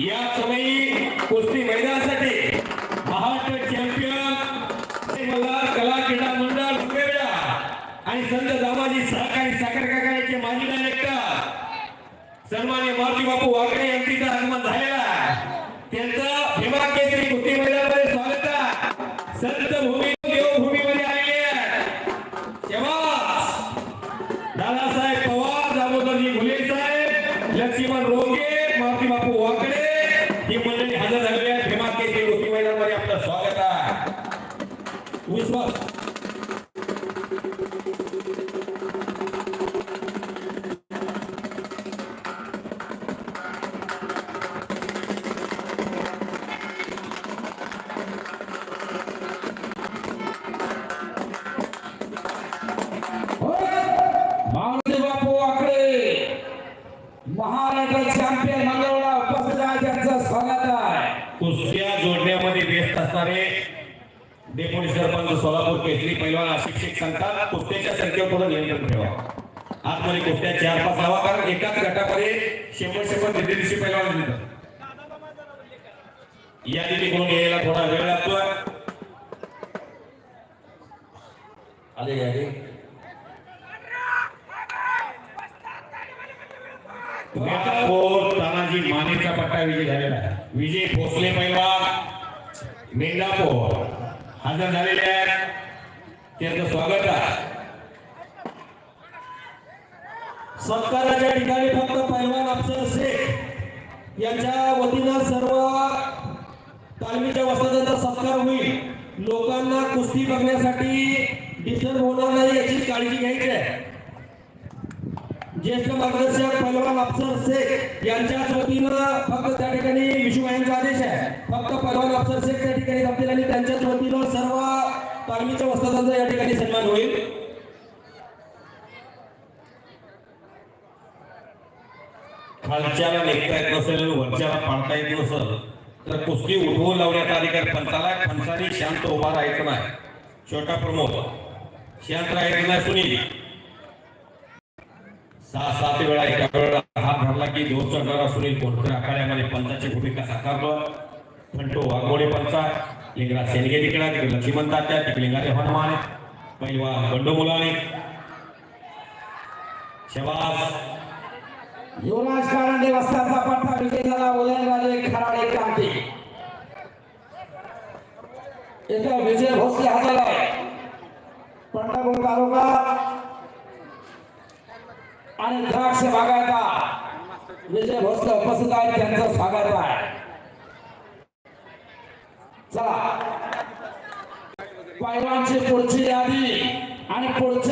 या समयी कुस्ती मैदानासाठी महाराष्ट्र चॅम्पियन मल्हार कला क्रीडा मंडळ उमेदवार आणि संत दामाजी सहकारी साखर कारखान्याचे माजी डायरेक्टर सन्मान्य मारुती बापू वाकडे यांची इथं आगमन झालेलं आहे. त्यांचं भीमा केसरी कुस्ती मैदानामध्ये स्वागत आहे संत भूमी देवभूमीमध्ये आलेले आहेत शाबास. दादासाहेब लक्ष्मण रोगे मारुती बापू वाकडे. ही मंडळी हजर झालेली आहे. भीमा केसरी कुस्ती मैदानामध्ये आपलं स्वागत आहे. विश्वास. महाराष्ट्र चॅम्पियन मंगळवार उपस्थित आहे त्यांचं स्वागत आहे. कुस्त्या जोडण्यामध्ये व्यस्त असणारे डेप्युटी सरपंच सोलापूर केसरी पैलवान शिक्षक सांगतात कुस्त्याच्या संख्येवर नियंत्रण ठेवा. आतमध्ये कुस्त्या चार पाच लावा कारण एकाच गटामध्ये शंभर शंभर दिवशी पैलवान देतात या तिकडून यायला थोडा वेळ लागतोय. आले. का तानाजी मानेचा पट्टा विजय झालेला आहे. विजय भोसले पैलवान मेंढापूर. हजर झालेले आहेत. त्यांचं स्वागत आहे. सत्काराच्या ठिकाणी फक्त पैलवान अफसर शेख यांच्या वतीनं सर्व तालमीच्या वस्तादांचा सत्कार होईल. लोकांना कुस्ती बघण्यासाठी डिस्टर्ब होणार नाही याची काळजी घ्यायची आहे. ज्येष्ठ मार्गदर्शक पलवान अफसर शेख यांच्या वतीनं फक्त त्या ठिकाणी विशुभाईंचा आदेश आहे. फक्त पलवान अफसर शेख त्या ठिकाणी जमतील आणि त्यांच्याच वतीनं सर्व तालमीच्या वस्तादांचा या ठिकाणी सन्मान होईल. खालच्याला लेखता येत नसेल वरच्याला पाडता येत नसेल तर कुस्ती उठवून लावण्याचा अधिकार पंचाला पंचाने शांत उभा राहायचं नाही. छोटा प्रमोद शांत राहायचं नाही सुनील. सहा सात वेळा एका वेळा हात भरला की दोन चढणारा सुनील कोणत्या आखाड्यामध्ये पंचाची भूमिका साकारलो? फंटो वाघोडे पंचा लिंगराज सेनगे तिकडा तिकडे लक्ष्मण त्या तिकडे लिंगारे हनुमान पैलवान बंडू मुलाने. शबास युवराज कारंडे वस्ताचा पट्टा विजय झाला उदयनराजे खराडे क्रांती. इथं विजय भोसले हजर आणि द्राक्ष बागायता विजय भोसले उपस्थित आहेत त्यांचं स्वागत आहे. चला. पैलवानची पुढची यादी आणि पुढची